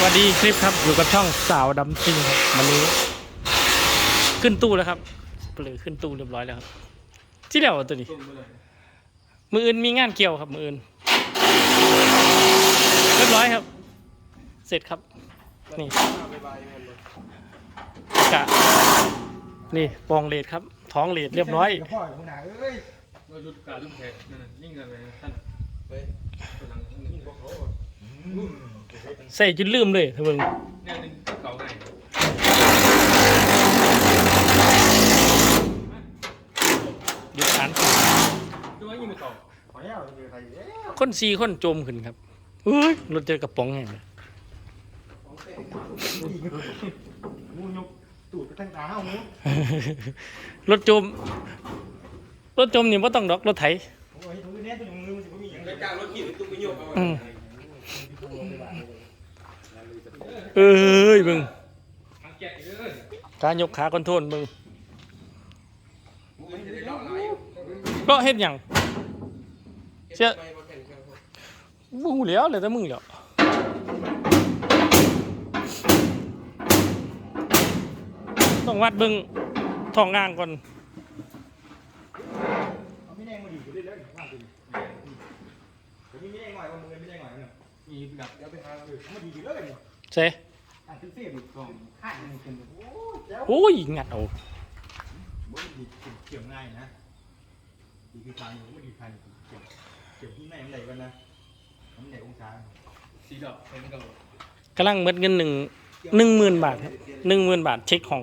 สวัสดีคลิปครับอยู่กับช่องสาวดำซิงครับวันนี้ ขึ้นตู้แล้วครับเปลือขึ้นตู้เรียบร้อยแล้วครับ ที่เดียวตัวนี้ มืออื่นมีงานเกี่ยวครับมืออื่นเรียบร้อยครับ เสร็จครับนี่กะนี่ปองเลดครับ ท้องเลดเรียบร้อยพ่อของหนาเอ้ยราดูการลูกแพรนั่นน่ะนิ่งกันเลยท่านไปหลังนี่พวกเขา ใส่จนลืมเลยเถอะมึงเนี่ยนึงเก่าไงยุดฐานดูว่ายิงเก่าขอแล้วมีใครอยู่แล้วคนสี่คนจมขึ้นครับเฮ้ยรถเจอกระป๋องแห้งเลยมูยกตูดไปตั้งตาเฮ้ามูรถจม รถจมนี่ไม่ต้องดอกรถไถโอ้ยตรงนี้ตัวนึงมือมันจะไม่มีอย่างรายการรถขี่ตุ้งไปโยกเอาอืม เอ้ยมึงทายกขาคอนโทรลมึงก็เฮ็ดหยังเสียวู้เหลียวเลยแต่มึงเหลียวต้องวัดเบิ่งทองอ่างก่อนไม่แดงมาดีอยู่ด้วยเลยว่าดีเดี๋ยวนี้ไม่แดงหน่อยว่ามือไม่แดงหน่อย มีดับเดี๋ยวไปหาเออมาดีอยู่เลยเนี่ยเซ่อ่านซื้อเสียบิดกล่องข้างนึงเป็นโอ้ยแล้วโอ้ยงัดเอาบ่ดีเกี่ยวง่ายนะดีคือทางไม่ดีทางเกี่ยวเกี่ยวที่ไหนมันไหนกันนะมันไหนองศาสีดอกใช้ไม่ต้องกำลังเมิดเงินหนึ่งหนึ่งหมื่นบาทครับหนึ่งหมื่นบาทเช็คของ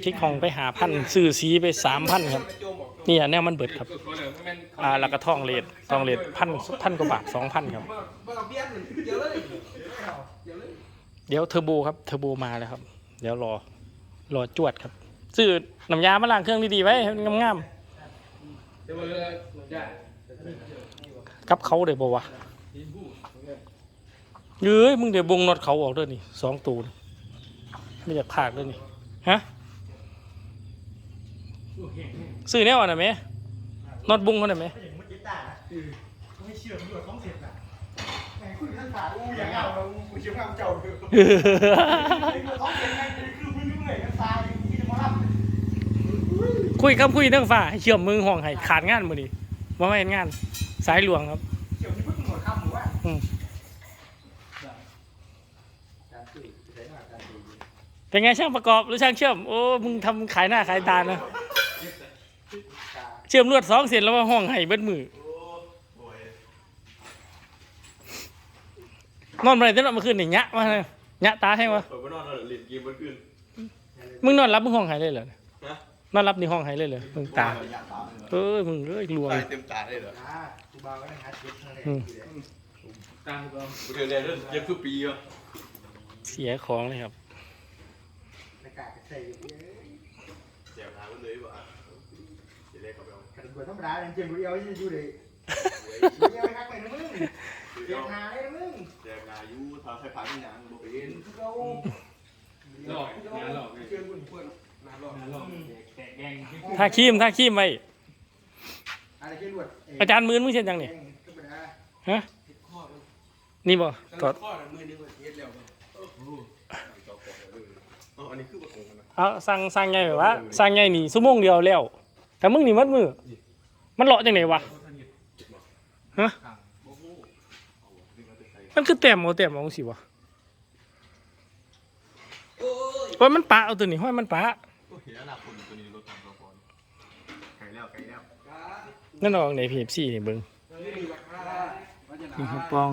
เช็คของไปหาพันซื้อสีไปสามพันครับนี่อะแนวมันเบิดครับ อ่าแล้วก็ทองเลดทองเลดพันพันกว่าบาทสองพันครับ เดี๋ยวเทอร์โบครับเทอร์โบมาแล้วครับ เดี๋ยวรอรอจวดครับซื้อน้ำยามาล้างเครื่องดีๆไว้ให้มันงามเดี๋ยวเลยได้ๆกับเขาเลยบ่วะเย้ยมึงเดี๋ยวบงน็อตเขาออกเด้วยนี่สองตูนไม่อยากพากเด้วยนี่ฮะซื้อแนวอะนะแม่น็อตบุงเขาหน่อยไหมไม่อย่างมันจิตตาเออไม่เชื่อมันด้วยท้องเสียบนะ แหมคุยท่านขาอู้อย่างเอาเราคุยเชื่อข้ามเจ้าเถอะท้องเสียบไงคือมึงเหนื่อยกันตายที่จะมารับคุยคำคุยเรื่องฝ่าให้เชื่อมมือห่องให้ขาดงานมือนี้ว่าไม่เห็นงาน สายหลวงครับเกี่ยวที่พึ่งหัวค่ำหรือว่าอืมการตื่นใช้หน้าการดูเป็นไงช่างประกอบหรือช่างเชื่อมโอ้มึงทำขายหน้าขายตานะเชื่อมลวดสองเสร็จแล้วมาห้องให้เบิดมือ นอนมาไหนเต้นออกมาคืนนี่ยะมาเลยยะตาให้วะเปิดมานอนนอนเล่นเกมบนคืนมึงนอนรับมึงห้องให้เลยเหรอนะนอนรับในห้องให้เลยเหรอมึงตาเอ้ยมึงเอ้ยรวยตายเต็มตาเลยเหรออ่ากูบาก็ได้หาเช็คอะไรตามก็กูเดินเลยเย็บทุกปีวะเสียของเลยครับหน้ากากใส่อยู่เสียหามันเลยว่ะเดี๋ยวเรียกเขาไปเอากระดูกธรรมดาเจียมเดียวยังอยู่เลย เดียวไม่คักไปนะมึงเจียมหาเลยนะมึงเสียงายุทำให้ผ่านที่ยังบ่เป็นเราหลอกงานหลอกเชื่อคุณเพื่อนงานหลอกงานหลอกแกะแกงท่าคีมท่าคีมไว้อะไรเชื่อรวดอาจารย์มือมึงเช่นยังนี่ธรรมดาฮะนี่บ่ตอดข้อมือนึงเฮ็ดแล้วอ๋ออันนี้คือประคงกันนะเอาสั่งสั่งไงแบบว่าสั่งไงนี่ชั่วโมงเดียวแล้วแต่มึงนี่มัดมือ มันเลาะจังไหนวะ ฮะมันคือแต้มเอาแต้มเอาสิวะว่ามันปะเอาตัวนี้ห้อยมันปะโอ้เห็นอนาคตตัวนี้รถทางเราก่อนไกลแล้วไกลแล้วนั่นเอาในพีเอฟซีนี่เบิ้งนี่ครับปอง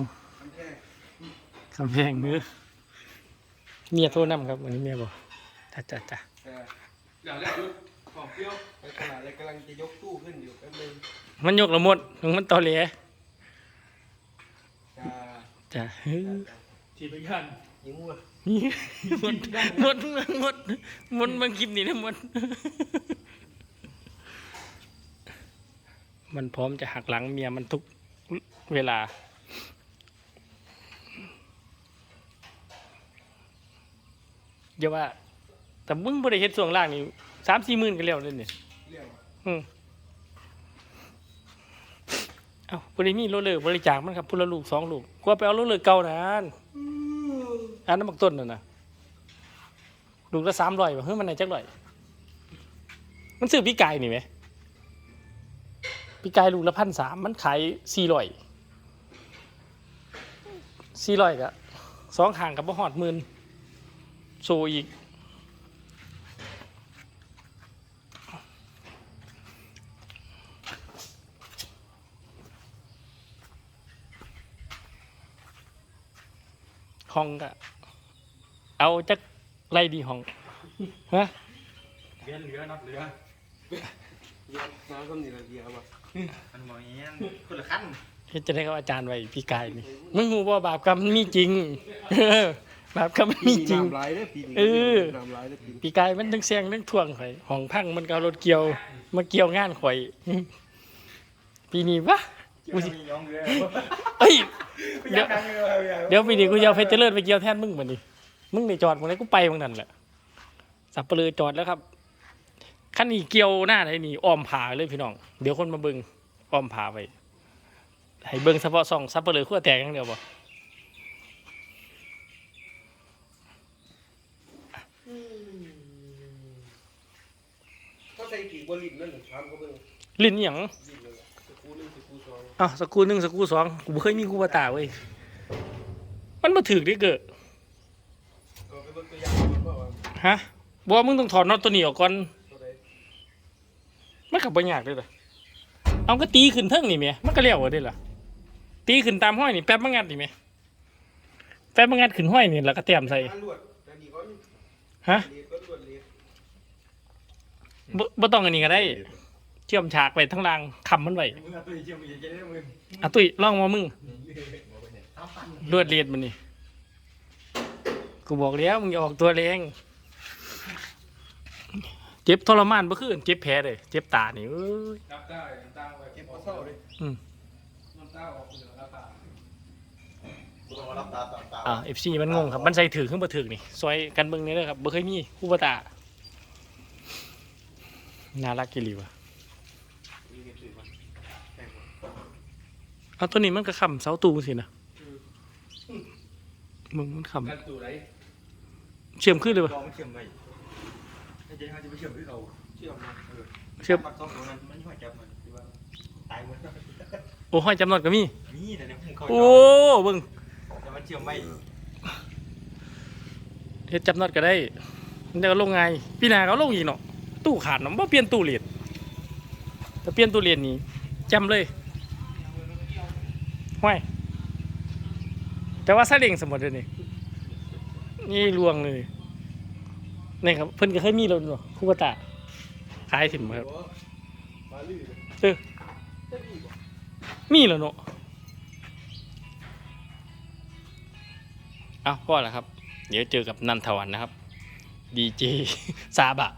คำแพงมือเมียโทรนำครับวันนี้เมียบอกจ้าจ้าจ้าเดี๋ยวแล้วของเปรี้ยวไปขนาดเลยกำลังจะยกตู้ขึ้นอยู่แป๊บนึงมันยกละหมดถึงมันตอเหล จะจ้าเฮ้ยทีไปยันยิงวัวนี่หมดหมดหมดหมดมันคลิปนี้นะหมดมันพร้อมจะหักหลังเมียมันทุกเวลา เดี๋ยวว่า แต่มึงบริเฮ็ดส่วนล่างนี่สามสี่หมื่นก็แล้วเลยเนี่ยเรียกว่าอืม เอ้าบริมีรถเลยบริจาคมันครับพุละลูกสองลูกกลัวไปเอารถเลยเก่านานอันนั้นบักต้นน่ะนะลูกละสามร้อยบ่เฮ้ยมันไหนจักร้อย มันซื้อพี่ไก่นี่ไหมพี่ไก่ลูกละพันสามมันขายสี่ร้อยสี่ร้อยกะสองห่างกับบ่หอดหมื่นโซอีก ห้องก็เอาจักไรดีห้องฮะเรียนเหลือนับเหลือเดี๋ยวน้ำก็นี่ละเดียวมามันบอกอย่างนี้คนละขั้นเฮ็ดจะได้กับอาจารย์ไว้พี่กายนี่มึงหูว่าบาปกรรมมันมีจริงเออบาปกรรมมันมีจริงน้ำลายได้ปีนี้เออน้ำลายได้ปีปีกายมันทั้งเสียงทั้งท่วงข่อยห้องพังมันก็เอารถเกี่ยวมาเกี่ยวงานข่อยปีนี้วะ กูสิมีย้องเหลือเอ้ยเดี๋ยวเดี๋ยวปีนี้กูจะเอาเพชรเจริญไปเกี่ยวแทนมึงบัดนี้มึงได้จอดมึงไหนกูไปมึงนั่นแหละสับเปลือจอดแล้วครับคันนี้เกี่ยวหน้าไหนนี่อ้อมผาเลยพี่น้อง เดี๋ยวคนมาเบิ่งอ้อมผาไปให้เบิ่งเฉพาะซองสับเปลือขั้วแตกอย่างเดียวบ่ก็ใส่ปีกบริบนั่นหนึ่งทำก็เบิ่งลิ้นอหย่างดิบเลยล่ะสกูหนึ่งสกูส องอ้าวสกูหนึ่งสกูสองกูเคยมีกูบาตาเว้ยมันมาถึกได้เกิดฮะบอกว่ามึงต้องถอดน็อตตัวนี้ออกก่อนมันขับไปยากเลยเหรอเอาก็ตีขึ้นเทิงนี่แหม่มันก็เลี้ยวได้เหรอตีขึ้นตามห้อยนี่แป๊บมางัดนี่แหม่แป๊บมางัดขึ้นห้อยนี่แล้วก็เตรียมใส่ฮะบ่ต้องอันนี้ก็ได้ เชื่อมฉากไปทั้งรางคำมันไว้มึงเอาตัวเจียมอีกจะได้มึงอะตุ้ยลองมามึงลวดเลียดมันนี่กูบอกแล้วมึงอย่าออกตัวแรงเจ็บทรมานบ่คือเจ็บแผลเลยเจ็บตานี่เอ้ยรับได้น้ำตาไว้เก็บเอาเศร้าเลยน้ำตาออกเหลือรับตารับตาตาตาอ่า FC มันงงครับมันใส่ถือขึ้นบ่ถือนี่ซอยกันเบิ่งนี่เด้อครับบ่เคยมีคู่บ่ตาน่ารักกิลีว่ะ เอาตัวนี้มันก็ค้ำเสาตูสินะมึงมันค้กันตู่ไรำเชื่อมขึ้นเลยป่ะลองเชื่อมไปถ้าเจ๊เขาจะไปเชื่อมที่เราเชื่อมมาเชื่อม ปักต้องตรงนั้นมันหัวจับมันที่ว่าตายหมดโอ้ห้อยจำนอดก็มี นี่แต่เนี่ยผมเขาโอ้เบิ่งแต่มันเชื่อมไม่เฮ็ดจำนอดก็ได้ มันจะลงไงพี่นาเขาลงอีกเนาะตู้ขาดเนาะบ่เปลี่ยนตู้เหรียญถ้าเปลี่ยนตู้เหรียญนี่จำเลย ห้อยแต่ว่าซาเล้งสมมุติเดี๋ยนี้นี่ลวงเลยนี่ครับเพิ่นก็เคยมีรถเนาะคูบตาขายถิ่มครับเออมีแล้วเนาะเอาพ่อแล้วครับ เดี๋ยวเจอกับนันทวันนะครับดีเจซาบะ